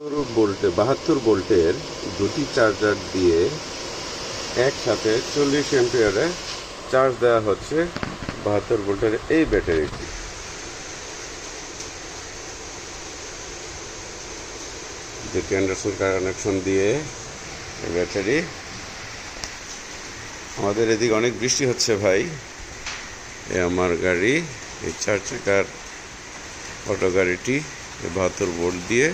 ভোল্টে, বাহাত্তর ভোল্টের দুটি চার্জার দিয়ে একসাথে চল্লিশ এম্পিয়ারে চার্জ দেওয়া হচ্ছে বাহাত্তর ভোল্টের এই ব্যাটারিটি। যেটি অ্যান্ডারসন কানেকশন দিয়ে এই ব্যাটারি। আমাদের এদিকে অনেক বৃষ্টি হচ্ছে ভাই। এ আমার গাড়ি, এই চার চাকার অটো গাড়িটি বাহাত্তর ভোল্ট দিয়ে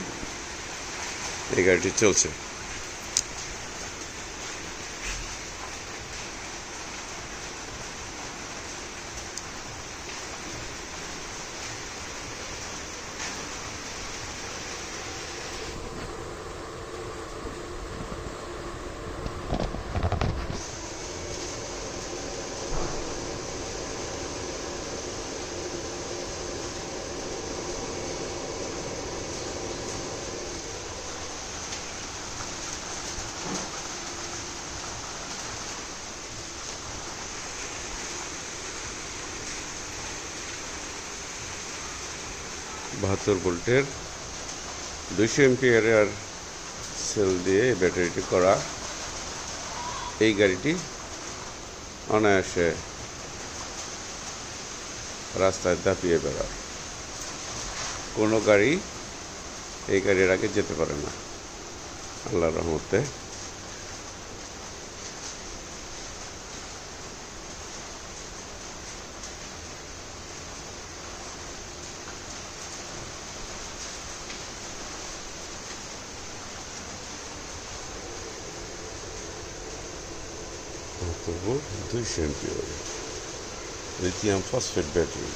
এই গাড়িটি চলছে বাহাত্তর ভোল্টের দুইশো এমপিয়ারের সেল দিয়ে ব্যাটারিটি করা। এই গাড়িটি অনায়াসে রাস্তায় দাপিয়ে বেড়ায়। কোনো গাড়ি এই গাড়ির আগে যেতে পারে না। আল্লাহ রহমতে তবু দুইশো এমপিয়ার লিথিয়াম ফসফেট ব্যাটারি